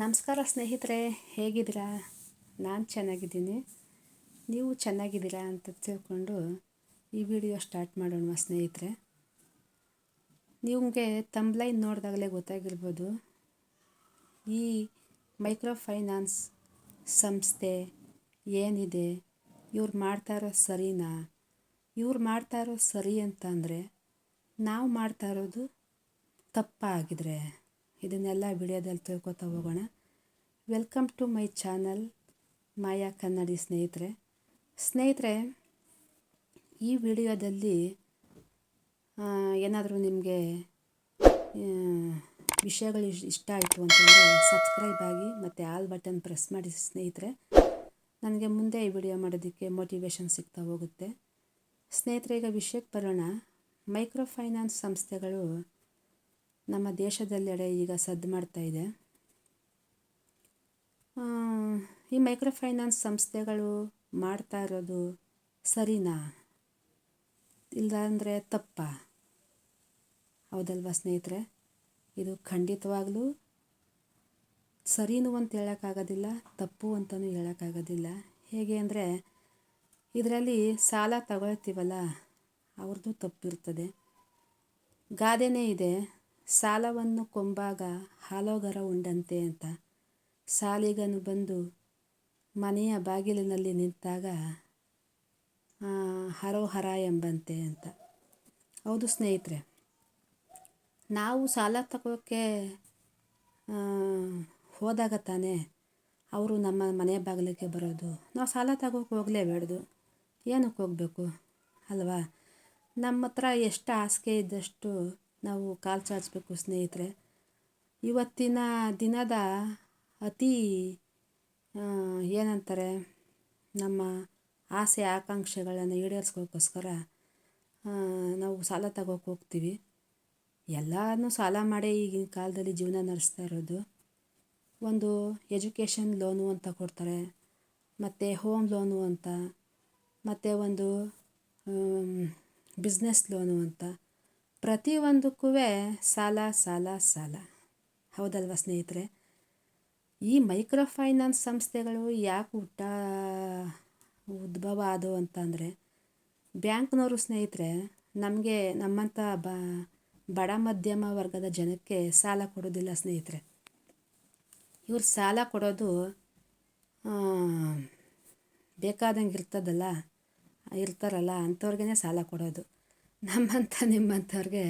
ನಮಸ್ಕಾರ ಸ್ನೇಹಿತರೆ, ಹೇಗಿದ್ದೀರಾ? ನಾನು ಚೆನ್ನಾಗಿದ್ದೀನಿ. ನೀವು ಚೆನ್ನಾಗಿದ್ದೀರಾ ಅಂತ ತಿಳ್ಕೊಂಡು ಈ ವಿಡಿಯೋ ಸ್ಟಾರ್ಟ್ ಮಾಡೋಣ ಸ್ನೇಹಿತರೆ. ನಿಮಗೆ ತಂಬ್ಲೈನ್ ನೋಡಿದಾಗಲೇ ಗೊತ್ತಾಗಿರ್ಬೋದು, ಈ ಮೈಕ್ರೋ ಫೈನಾನ್ಸ್ ಸಂಸ್ಥೆ ಏನಿದೆ, ಇವ್ರು ಮಾಡ್ತಾ ಇರೋ ಸರಿನಾ? ಇವ್ರು ಮಾಡ್ತಾ ಇರೋ ಸರಿ ಅಂತಂದರೆ ನಾವು ಮಾಡ್ತಾ ಇರೋದು ತಪ್ಪಾಗಿದ್ರೆ. ಇದನ್ನೆಲ್ಲ ವಿಡಿಯೋದಲ್ಲಿ ತಿಳ್ಕೊತಾ ಹೋಗೋಣ. Welcome to my channel Maya Kannadi ಸ್ನೇಹಿತರೆ. ಸ್ನೇಹಿತರೆ, ಈ ವಿಡಿಯೋದಲ್ಲಿ ಏನಾದರೂ ನಿಮಗೆ ವಿಷಯಗಳು ಇಷ್ಟ ಆಯಿತು ಅಂತಂದರೆ ಸಬ್ಸ್ಕ್ರೈಬ್ ಆಗಿ ಮತ್ತು ಆಲ್ ಬಟನ್ ಪ್ರೆಸ್ ಮಾಡಿ ಸ್ನೇಹಿತರೆ. ನನಗೆ ಮುಂದೆ ಈ ವಿಡಿಯೋ ಮಾಡೋದಕ್ಕೆ ಮೋಟಿವೇಶನ್ ಸಿಗ್ತಾ ಹೋಗುತ್ತೆ. ಸ್ನೇಹಿತರೆ, ಈಗ ವಿಷಯಕ್ಕೆ ಬರೋಣ. ಮೈಕ್ರೋ ಫೈನಾನ್ಸ್ ಸಂಸ್ಥೆಗಳು ನಮ್ಮ ದೇಶದಲ್ಲೆಡೆ ಈಗ ಸದ್ದು ಮಾಡ್ತಾ ಇದೆ. ಈ ಮೈಕ್ರೋ ಫೈನಾನ್ಸ್ ಸಂಸ್ಥೆಗಳು ಮಾಡ್ತಾ ಇರೋದು ಸರಿನಾ? ಇಲ್ಲ ತಪ್ಪ ತಪ್ಪಾ? ಹೌದಲ್ವಾ ಸ್ನೇಹಿತರೆ? ಇದು ಖಂಡಿತವಾಗಲೂ ಸರಿನೂ ಅಂತ ಹೇಳೋಕ್ಕಾಗೋದಿಲ್ಲ, ತಪ್ಪು ಅಂತಲೂ ಹೇಳೋಕ್ಕಾಗೋದಿಲ್ಲ. ಹೇಗೆ ಅಂದರೆ ಇದರಲ್ಲಿ ಸಾಲ ತಗೊಳ್ತೀವಲ್ಲ, ಅವ್ರದ್ದು ತಪ್ಪಿರ್ತದೆ. ಗಾದೆನೇ ಇದೆ. ಸಾಲವನ್ನು ಕೊಂಬಾಗ ಹಾಲೋಗರ ಉಂಡಂತೆ ಅಂತ. ಸಾಲಿಗನು ಬಂದು ಮನೆಯ ಬಾಗಿಲಿನಲ್ಲಿ ನಿಂತಾಗ ಹರೋಹರ ಎಂಬಂತೆ ಅಂತ. ಹೌದು ಸ್ನೇಹಿತರೆ, ನಾವು ಸಾಲ ತಗೋಕ್ಕೆ ಹೋದಾಗ ತಾನೇ ಅವರು ನಮ್ಮ ಮನೆ ಬಾಗಿಲಿಗೆ ಬರೋದು. ನಾವು ಸಾಲ ತಗೋಕೆ ಹೋಗಲೇಬೇಡ್ದು. ಏನಕ್ಕೆ ಹೋಗಬೇಕು? ಅಲ್ವಾ? ನಮ್ಮ ಹತ್ರ ಎಷ್ಟು ಆಸೆ ಇದ್ದಷ್ಟು ನಾವು ಕಾಲು ಚಾಚಬೇಕು ಸ್ನೇಹಿತರೆ. ಇವತ್ತಿನ ದಿನದ ಅತಿ ಏನಂತಾರೆ, ನಮ್ಮ ಆಸೆ, ಆಕಾಂಕ್ಷೆಗಳನ್ನು ಈಡೇರಿಸ್ಕೋಕ್ಕೋಸ್ಕರ ನಾವು ಸಾಲ ತಗೋಕೆ ಹೋಗ್ತೀವಿ. ಎಲ್ಲನೂ ಸಾಲ ಮಾಡೇ ಈಗಿನ ಕಾಲದಲ್ಲಿ ಜೀವನ ನಡೆಸ್ತಾ ಇರೋದು. ಒಂದು ಎಜುಕೇಷನ್ ಲೋನು ಅಂತ ಕೊಡ್ತಾರೆ, ಮತ್ತು ಹೋಮ್ ಲೋನು ಅಂತ, ಮತ್ತು ಒಂದು ಬಿಸ್ನೆಸ್ ಲೋನು ಅಂತ. ಪ್ರತಿಯೊಂದಕ್ಕೂ ಸಾಲ ಸಾಲ ಸಾಲ. ಹೌದಲ್ವಾ ಸ್ನೇಹಿತರೆ? ಈ ಮೈಕ್ರೋ ಫೈನಾನ್ಸ್ ಸಂಸ್ಥೆಗಳು ಯಾಕೆ ಹುಟ್ಟ, ಉದ್ಭವ ಆದವು ಅಂತಂದರೆ ಬ್ಯಾಂಕ್ನವರು ಸ್ನೇಹಿತರೆ, ನಮಗೆ ನಮ್ಮಂಥ ಬ, ಬಡ ಮಧ್ಯಮ ವರ್ಗದ ಜನಕ್ಕೆ ಸಾಲ ಕೊಡೋದಿಲ್ಲ ಸ್ನೇಹಿತರೆ. ಇವ್ರು ಸಾಲ ಕೊಡೋದು ಬೇಕಾದಂಗೆ ಇರ್ತದಲ್ಲ, ಇರ್ತಾರಲ್ಲ ಅಂಥವ್ರಿಗೇ ಸಾಲ ಕೊಡೋದು. ನಮ್ಮಂಥ ನಿಮ್ಮಂಥವ್ರಿಗೆ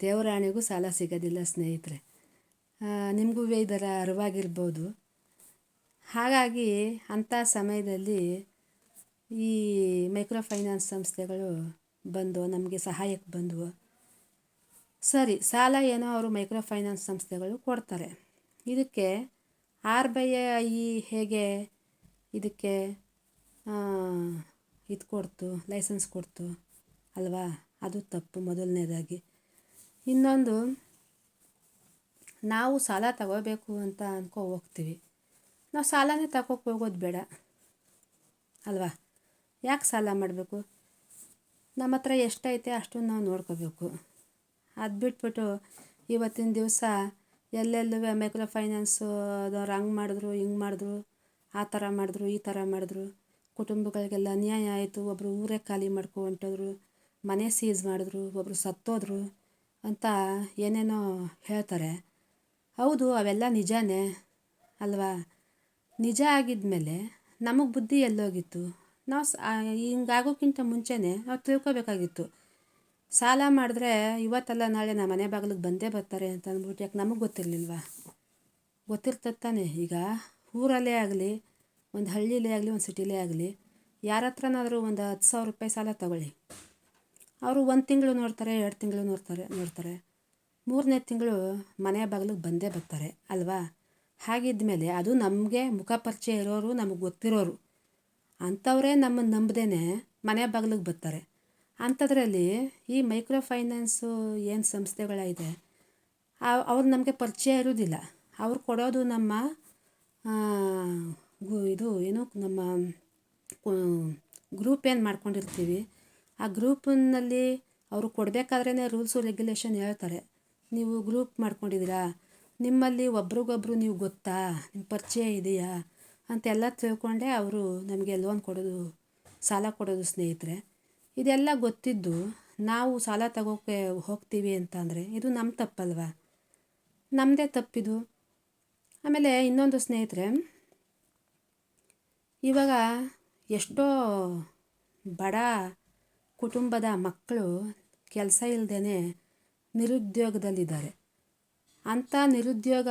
ದೇವರಾಣಿಗೂ ಸಾಲ ಸಿಗೋದಿಲ್ಲ ಸ್ನೇಹಿತರೆ. ನಿಮಗೂ ಇದರ ಅರಿವಾಗಿರ್ಬೋದು. ಹಾಗಾಗಿ ಅಂಥ ಸಮಯದಲ್ಲಿ ಈ ಮೈಕ್ರೋ ಫೈನಾನ್ಸ್ ಸಂಸ್ಥೆಗಳು ಬಂದು ನಮಗೆ ಸಹಾಯಕ್ಕೆ ಬಂದವು. ಸರಿ, ಸಾಲ ಏನೋ ಅವರು ಮೈಕ್ರೋ ಫೈನಾನ್ಸ್ ಸಂಸ್ಥೆಗಳು ಕೊಡ್ತಾರೆ. ಇದಕ್ಕೆ ಆರ್ ಬೈ ಐ ಹೇಗೆ ಇದಕ್ಕೆ ಇದು ಕೊಡ್ತು, ಲೈಸೆನ್ಸ್ ಕೊಡ್ತು? ಅಲ್ವಾ? ಅದು ತಪ್ಪು ಮೊದಲನೇದಾಗಿ. ಇನ್ನೊಂದು, ನಾವು ಸಾಲ ತಗೋಬೇಕು ಅಂತ ಅಂದ್ಕೊ ಹೋಗ್ತೀವಿ. ನಾವು ಸಾಲನೇ ತಗೋಕ್ಕೆ ಹೋಗೋದು ಬೇಡ. ಅಲ್ವಾ? ಯಾಕೆ ಸಾಲ ಮಾಡಬೇಕು? ನಮ್ಮ ಹತ್ರ ಎಷ್ಟೈತೆ ಅಷ್ಟನ್ನು ನಾವು ನೋಡ್ಕೋಬೇಕು. ಅದು ಬಿಟ್ಬಿಟ್ಟು ಇವತ್ತಿನ ದಿವಸ ಎಲ್ಲೆಲ್ಲೂ ಮೈಕ್ರೋ ಫೈನಾನ್ಸು ಅದವ್ರು ಹಂಗೆ ಮಾಡಿದ್ರು, ಹಿಂಗೆ ಮಾಡಿದ್ರು, ಆ ಥರ ಮಾಡಿದ್ರು, ಈ ಥರ ಮಾಡಿದ್ರು. ಕುಟುಂಬಗಳಿಗೆಲ್ಲ ಅನ್ಯಾಯ ಆಯಿತು ಒಬ್ಬರು ಊರೇ ಖಾಲಿ ಮಾಡ್ಕೊ ಹೊಂಟೋದ್ರು. ಮನೆ ಸೀಸ್ ಮಾಡಿದ್ರು ಒಬ್ಬರು ಸತ್ತೋದ್ರು ಅಂತ ಏನೇನೋ ಹೇಳ್ತಾರೆ. ಹೌದು, ಅವೆಲ್ಲ ನಿಜಾನೇ ಅಲ್ವಾ? ನಿಜ ಆಗಿದ್ಮೇಲೆ ನಮಗೆ ಬುದ್ಧಿ ಎಲ್ಲೋಗಿತ್ತು. ನಾವು ಸ ಹಿಂಗಾಗೋಕ್ಕಿಂತ ಮುಂಚೆನೇ ನಾವು ತಿಳ್ಕೊಬೇಕಾಗಿತ್ತು. ಸಾಲ ಮಾಡಿದ್ರೆ ಇವತ್ತಲ್ಲ ನಾಳೆ ನಮ್ಮ ಮನೆ ಬಾಗಿಲಿಗೆ ಬಂದೇ ಬರ್ತಾರೆ ಅಂತ ಅಂದ್ಬಿಟ್ಟು ಯಾಕೆ ನಮಗೆ ಗೊತ್ತಿರಲಿಲ್ವಾ? ಗೊತ್ತಿರ್ತದೆ ಈಗ ಊರಲ್ಲೇ ಆಗಲಿ, ಒಂದು ಹಳ್ಳಿಲೇ ಆಗಲಿ, ಒಂದು ಸಿಟಿಲೇ ಆಗಲಿ, ಯಾರ ಹತ್ರನಾದರೂ ಒಂದು ಹತ್ತು ಸಾವಿರ ರೂಪಾಯಿ ಸಾಲ ತಗೊಳ್ಳಿ. ಅವರು ಒಂದು ತಿಂಗಳು ನೋಡ್ತಾರೆ, ಎರಡು ತಿಂಗಳು ನೋಡ್ತಾರೆ ನೋಡ್ತಾರೆ. ಮೂರನೇ ತಿಂಗಳು ಮನೆ ಬಾಗಿಲಿಗೆ ಬಂದೇ ಬರ್ತಾರೆ, ಅಲ್ವಾ? ಹಾಗಿದ್ಮೇಲೆ ಅದು ನಮಗೆ ಮುಖ ಪರಿಚಯ ಇರೋರು, ನಮಗೆ ಗೊತ್ತಿರೋರು. ಅಂಥವರೇ ನಮ್ಮನ್ನು ನಂಬದೇನೆ ಮನೆ ಬಾಗಿಲಿಗೆ ಬರ್ತಾರೆ. ಅಂಥದ್ರಲ್ಲಿ ಈ ಮೈಕ್ರೋ ಫೈನಾನ್ಸು ಏನು ಸಂಸ್ಥೆಗಳಿದೆ ಅವ್ರು ನಮಗೆ ಪರಿಚಯ ಇರೋದಿಲ್ಲ. ಅವ್ರು ಕೊಡೋದು ನಮ್ಮ ಇದು, ಏನು, ನಮ್ಮ ಗ್ರೂಪ್ ಏನು ಮಾಡ್ಕೊಂಡಿರ್ತೀವಿ ಆ ಗ್ರೂಪ್ನಲ್ಲಿ ಅವರು ಕೊಡಬೇಕಾದ್ರೇ ರೂಲ್ಸು ರೆಗ್ಯುಲೇಷನ್ ಹೇಳ್ತಾರೆ. ನೀವು ಗ್ರೂಪ್ ಮಾಡ್ಕೊಂಡಿದ್ದೀರಾ? ನಿಮ್ಮಲ್ಲಿ ಒಬ್ರಿಗೊಬ್ರು ನೀವು ಗೊತ್ತಾ? ನಿಮ್ಮ ಪರಿಚಯ ಇದೆಯಾ? ಅಂತೆಲ್ಲ ತಿಳ್ಕೊಂಡೇ ಅವರು ನಮಗೆ ಲೋನ್ ಕೊಡೋದು, ಸಾಲ ಕೊಡೋದು ಸ್ನೇಹಿತರೆ. ಇದೆಲ್ಲ ಗೊತ್ತಿದ್ದು ನಾವು ಸಾಲ ತಗೋಕ್ಕೆ ಹೋಗ್ತೀವಿ ಅಂತಂದರೆ ಇದು ನಮ್ಮ ತಪ್ಪಲ್ವಾ? ನಮ್ಮದೇ ತಪ್ಪಿದು. ಆಮೇಲೆ ಇನ್ನೊಂದು ಸ್ನೇಹಿತರೆ, ಇವಾಗ ಎಷ್ಟೋ ಬಡ ಕುಟುಂಬದ ಮಕ್ಕಳು ಕೆಲಸ ಇಲ್ಲದೇ ನಿರುದ್ಯೋಗದಲ್ಲಿದ್ದಾರೆ. ಅಂಥ ನಿರುದ್ಯೋಗ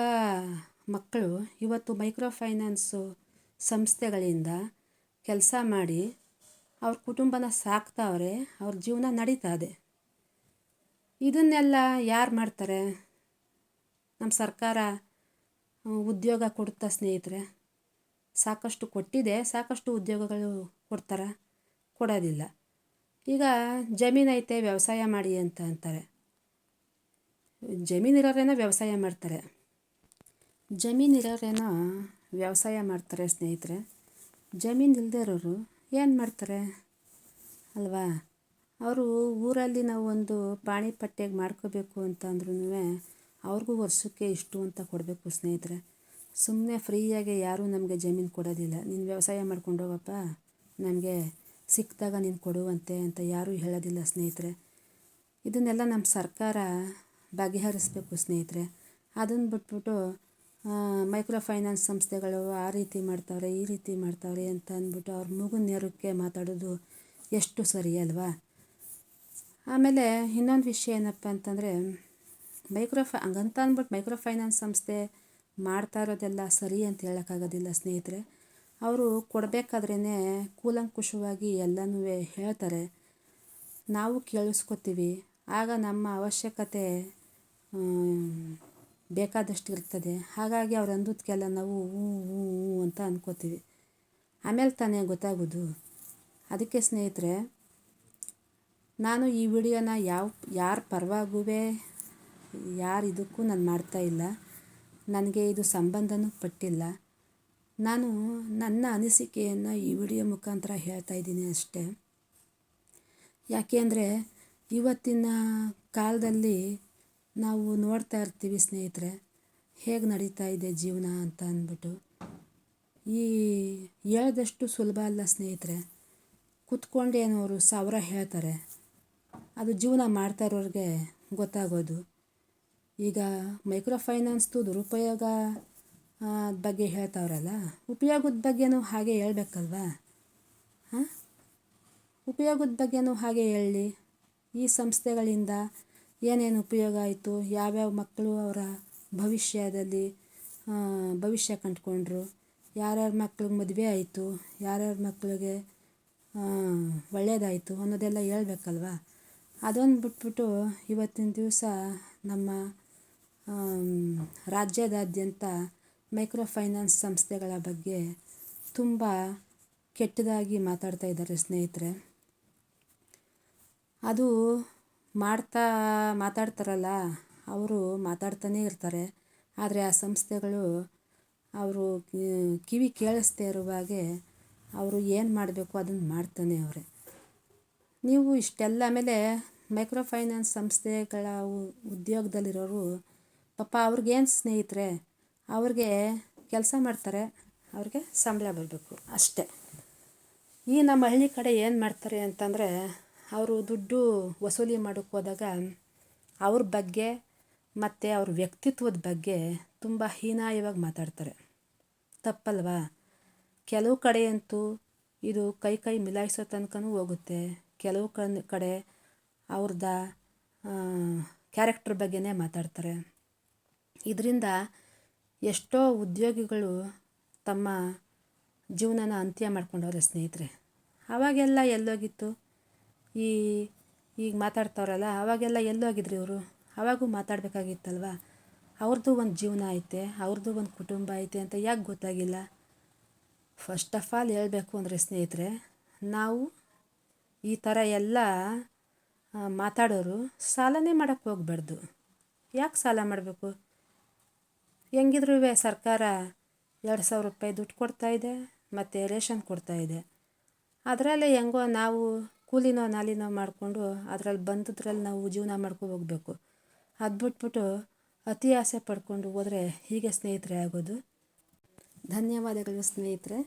ಮಕ್ಕಳು ಇವತ್ತು ಮೈಕ್ರೋ ಫೈನಾನ್ಸು ಸಂಸ್ಥೆಗಳಿಂದ ಕೆಲಸ ಮಾಡಿ ಅವ್ರ ಕುಟುಂಬನ ಸಾಕ್ತಾವ್ರೆ, ಅವ್ರ ಜೀವನ ನಡೀತಾ ಇದೆ ಇದನ್ನೆಲ್ಲ ಯಾರು ಮಾಡ್ತಾರೆ? ನಮ್ಮ ಸರ್ಕಾರ ಉದ್ಯೋಗ ಕೊಡುತ್ತಾ ಸ್ನೇಹಿತರೆ, ಸಾಕಷ್ಟು ಕೊಟ್ಟಿದೆ, ಸಾಕಷ್ಟು ಉದ್ಯೋಗಗಳು ಕೊಡ್ತಾರೆ? ಕೊಡೋದಿಲ್ಲ. ಈಗ ಜಮೀನು ಐತೆ, ವ್ಯವಸಾಯ ಮಾಡಿ ಅಂತ ಅಂತಾರೆ. ಜಮೀನಿರೋರೇನೋ ವ್ಯವಸಾಯ ಮಾಡ್ತಾರೆ? ಜಮೀನಿರೋರೇನೋ ವ್ಯವಸಾಯ ಮಾಡ್ತಾರೆ ಸ್ನೇಹಿತರೆ. ಜಮೀನು ಇಲ್ಲದೆ ಇರೋರು ಏನು ಮಾಡ್ತಾರೆ? ಅಲ್ವಾ? ಅವರು ಊರಲ್ಲಿ ನಾವು ಒಂದು ಪಾಣಿ ಪಟ್ಟೆಗೆ ಮಾಡ್ಕೋಬೇಕು ಅಂತಂದ್ರೂ ಅವ್ರಿಗೂ ವರ್ಷಕ್ಕೆ ಇಷ್ಟು ಅಂತ ಕೊಡಬೇಕು ಸ್ನೇಹಿತರೆ. ಸುಮ್ಮನೆ ಫ್ರೀಯಾಗಿ ಯಾರೂ ನಮಗೆ ಜಮೀನು ಕೊಡೋದಿಲ್ಲ. ನೀನು ವ್ಯವಸಾಯ ಮಾಡ್ಕೊಂಡು ಹೋಗಪ್ಪ ನಮಗೆ ಸಿಕ್ಕಿದಾಗ ನೀನು ಕೊಡುವಂತೆ ಅಂತ ಯಾರೂ ಹೇಳೋದಿಲ್ಲ ಸ್ನೇಹಿತರೆ. ಇದನ್ನೆಲ್ಲ ನಮ್ಮ ಸರ್ಕಾರ ಬಗೆಹರಿಸಬೇಕು ಸ್ನೇಹಿತರೆ. ಅದನ್ನು ಬಿಟ್ಬಿಟ್ಟು ಮೈಕ್ರೋ ಫೈನಾನ್ಸ್ ಸಂಸ್ಥೆಗಳು ಆ ರೀತಿ ಮಾಡ್ತಾವ್ರೆ, ಈ ರೀತಿ ಮಾಡ್ತಾವ್ರೆ ಅಂತ ಅಂದ್ಬಿಟ್ಟು ಅವ್ರ ಮೂಗು ನೆರಕ್ಕೆ ಮಾತಾಡೋದು ಎಷ್ಟು ಸರಿ ಅಲ್ವಾ? ಆಮೇಲೆ ಇನ್ನೊಂದು ವಿಷಯ ಏನಪ್ಪ ಅಂತಂದರೆ ಮೈಕ್ರೋ ಫೈ ಹಂಗಂತ ಅಂದ್ಬಿಟ್ಟು ಮೈಕ್ರೋ ಫೈನಾನ್ಸ್ ಸಂಸ್ಥೆ ಮಾಡ್ತಾ ಇರೋದೆಲ್ಲ ಸರಿ ಅಂತ ಹೇಳೋಕ್ಕಾಗೋದಿಲ್ಲ ಸ್ನೇಹಿತರೆ. ಅವರು ಕೊಡಬೇಕಾದ್ರೇ ಕೂಲಂಕುಷವಾಗಿ ಎಲ್ಲನೂ ಹೇಳ್ತಾರೆ. ನಾವು ಕೇಳಿಸ್ಕೊತೀವಿ. ಆಗ ನಮ್ಮ ಅವಶ್ಯಕತೆ ಬೇಕಾದಷ್ಟು ಇರ್ತದೆ. ಹಾಗಾಗಿ ಅವ್ರು ಅಂದದಕ್ಕೆಲ್ಲ ನಾವು ಹ್ಞೂ ಹ್ಞೂ ಹ್ಞೂ ಅಂತ ಅಂದ್ಕೋತೀವಿ ಆಮೇಲೆ ತಾನೇ ಗೊತ್ತಾಗೋದು. ಅದಕ್ಕೆ ಸ್ನೇಹಿತರೆ, ನಾನು ಈ ವಿಡಿಯೋನ ಯಾವ, ಯಾರ ಪರವಾಗುವೆ, ಯಾರು ಇದಕ್ಕೂ ನಾನು ಮಾಡ್ತಾಯಿಲ್ಲ ನನಗೆ ಇದು ಸಂಬಂಧನೂ ಪಟ್ಟಿಲ್ಲ. ನಾನು ನನ್ನ ಅನಿಸಿಕೆಯನ್ನು ಈ ವಿಡಿಯೋ ಮುಖಾಂತರ ಹೇಳ್ತಾ ಇದ್ದೀನಿ ಅಷ್ಟೇ. ಯಾಕೆ ಅಂದರೆ ಇವತ್ತಿನ ಕಾಲದಲ್ಲಿ ನಾವು ನೋಡ್ತಾ ಇರ್ತೀವಿ ಸ್ನೇಹಿತರೆ, ಹೇಗೆ ನಡೀತಾ ಇದೆ ಜೀವನ ಅಂತ ಅಂದ್ಬಿಟ್ಟು. ಈ ಹೇಳ್ದಷ್ಟು ಸುಲಭ ಅಲ್ಲ ಸ್ನೇಹಿತರೆ ಕುತ್ಕೊಂಡೇನವರು ಸಾವಿರ ಹೇಳ್ತಾರೆ, ಅದು ಜೀವನ ಮಾಡ್ತಾ ಇರೋರಿಗೆ ಗೊತ್ತಾಗೋದು. ಈಗ ಮೈಕ್ರೋ ಫೈನಾನ್ಸ್ದು ದುರುಪಯೋಗ ಬಗ್ಗೆ ಹೇಳ್ತಾವ್ರಲ್ಲ? ಉಪಯೋಗದ ಬಗ್ಗೆನೂ ಹಾಗೆ ಹೇಳ್ಬೇಕಲ್ವಾ? ಹಾಂ? ಉಪಯೋಗದ ಬಗ್ಗೆನೂ ಹಾಗೆ ಹೇಳಿ. ಈ ಸಂಸ್ಥೆಗಳಿಂದ ಏನೇನು ಉಪಯೋಗ ಆಯಿತು, ಯಾವ್ಯಾವ ಮಕ್ಕಳು ಅವರ ಭವಿಷ್ಯದಲ್ಲಿ ಭವಿಷ್ಯ ಕಂಡುಕೊಂಡ್ರು, ಯಾರ್ಯಾರ ಮಕ್ಳಿಗೆ ಮದುವೆ ಆಯಿತು, ಯಾರ್ಯಾರ ಮಕ್ಕಳಿಗೆ ಒಳ್ಳೆಯದಾಯಿತು ಅನ್ನೋದೆಲ್ಲ ಹೇಳ್ಬೇಕಲ್ವಾ? ಅದೊಂದು ಬಿಟ್ಬಿಟ್ಟು ಇವತ್ತಿನ ದಿವಸ ನಮ್ಮ ರಾಜ್ಯದಾದ್ಯಂತ ಮೈಕ್ರೋ ಫೈನಾನ್ಸ್ ಸಂಸ್ಥೆಗಳ ಬಗ್ಗೆ ತುಂಬ ಕೆಟ್ಟದಾಗಿ ಮಾತಾಡ್ತಾ ಇದ್ದಾರೆ ಸ್ನೇಹಿತರೆ. ಅದು ಮಾಡ್ತಾ ಮಾತಾಡ್ತಾರಲ್ಲ, ಅವರು ಮಾತಾಡ್ತಾನೇ ಇರ್ತಾರೆ. ಆದರೆ ಆ ಸಂಸ್ಥೆಗಳು ಅವರು ಕಿವಿ ಕೇಳಿಸ್ದೇ ಇರುವಾಗೆ ಅವರು ಏನು ಮಾಡಬೇಕು ಅದನ್ನು ಮಾಡ್ತಾನೆ ಅವರೇ. ನೀವು ಇಷ್ಟೆಲ್ಲ ಮೇಲೆ ಮೈಕ್ರೋ ಫೈನಾನ್ಸ್ ಸಂಸ್ಥೆಗಳ ಉದ್ಯೋಗದಲ್ಲಿರೋರು ಪಾಪ ಅವ್ರಿಗೇನು ಸ್ನೇಹಿತರೆ ಅವ್ರಿಗೆ ಕೆಲಸ ಮಾಡ್ತಾರೆ, ಅವ್ರಿಗೆ ಸಂಬಳ ಬರಬೇಕು ಅಷ್ಟೇ. ಈ ನಮ್ಮ ಹಳ್ಳಿ ಕಡೆ ಏನು ಮಾಡ್ತಾರೆ ಅಂತಂದರೆ, ಅವರು ದುಡ್ಡು ವಸೂಲಿ ಮಾಡೋಕ್ಕೆ ಹೋದಾಗ ಅವ್ರ ಬಗ್ಗೆ ಮತ್ತು ಅವ್ರ ವ್ಯಕ್ತಿತ್ವದ ಬಗ್ಗೆ ತುಂಬ ಹೀನಾಯವಾಗಿ ಮಾತಾಡ್ತಾರೆ. ತಪ್ಪಲ್ವಾ? ಕೆಲವು ಕಡೆ ಅಂತೂ ಇದು ಕೈ ಕೈ ಮಿಲಾಯಿಸೋ ತನಕನೂ ಹೋಗುತ್ತೆ. ಕೆಲವು ಕಡೆ ಅವ್ರದ್ದು ಕ್ಯಾರೆಕ್ಟರ್ ಬಗ್ಗೆನೇ ಮಾತಾಡ್ತಾರೆ. ಇದರಿಂದ ಎಷ್ಟೋ ಉದ್ಯೋಗಿಗಳು ತಮ್ಮ ಜೀವನನ ಅಂತ್ಯ ಮಾಡ್ಕೊಂಡವ್ರೆ ಸ್ನೇಹಿತರೆ. ಆವಾಗೆಲ್ಲ ಎಲ್ಲೋಗಿತ್ತು. ಈ, ಈಗ ಮಾತಾಡ್ತಾವ್ರಲ್ಲ, ಆವಾಗೆಲ್ಲ ಎಲ್ಲೋಗಿದ್ರು ಇವರು? ಆವಾಗೂ ಮಾತಾಡಬೇಕಾಗಿತ್ತಲ್ವ? ಅವ್ರದ್ದು ಒಂದು ಜೀವನ ಐತೆ ಅವ್ರದ್ದು ಒಂದು ಕುಟುಂಬ ಐತೆ ಅಂತ ಯಾಕೆ ಗೊತ್ತಾಗಿಲ್ಲ? ಫಸ್ಟ್ ಆಫ್ ಆಲ್ ಹೇಳಬೇಕು ಅಂದರೆ ಸ್ನೇಹಿತರೆ, ನಾವು ಈ ಥರ ಎಲ್ಲ ಮಾತಾಡೋರು ಸಾಲನೇ ಮಾಡೋಕ್ಕೆ ಹೋಗ್ಬಾರ್ದು. ಯಾಕೆ ಸಾಲ ಮಾಡಬೇಕು? ಹೆಂಗಿದ್ರೂ ಸರ್ಕಾರ ಎರಡು ಸಾವಿರ ರೂಪಾಯಿ ದುಡ್ಡು ಕೊಡ್ತಾಯಿದೆ ಮತ್ತು ರೇಷನ್ ಕೊಡ್ತಾಯಿದೆ ಅದರಲ್ಲೇ ಹೆಂಗೋ ನಾವು ಕೂಲಿನೋ ನಾಲಿನೋ ಮಾಡಿಕೊಂಡು ಅದ್ರಲ್ಲಿ ಬಂದದ್ರಲ್ಲಿ ನಾವು ಜೀವನ ಮಾಡ್ಕೊ ಹೋಗಬೇಕು. ಅದು ಬಿಟ್ಬಿಟ್ಟು ಅತಿ ಆಸೆ ಪಡ್ಕೊಂಡು ಹೋದರೆ ಹೀಗೆ ಸ್ನೇಹಿತರೆ ಆಗೋದು. ಧನ್ಯವಾದಗಳು ಸ್ನೇಹಿತರೆ.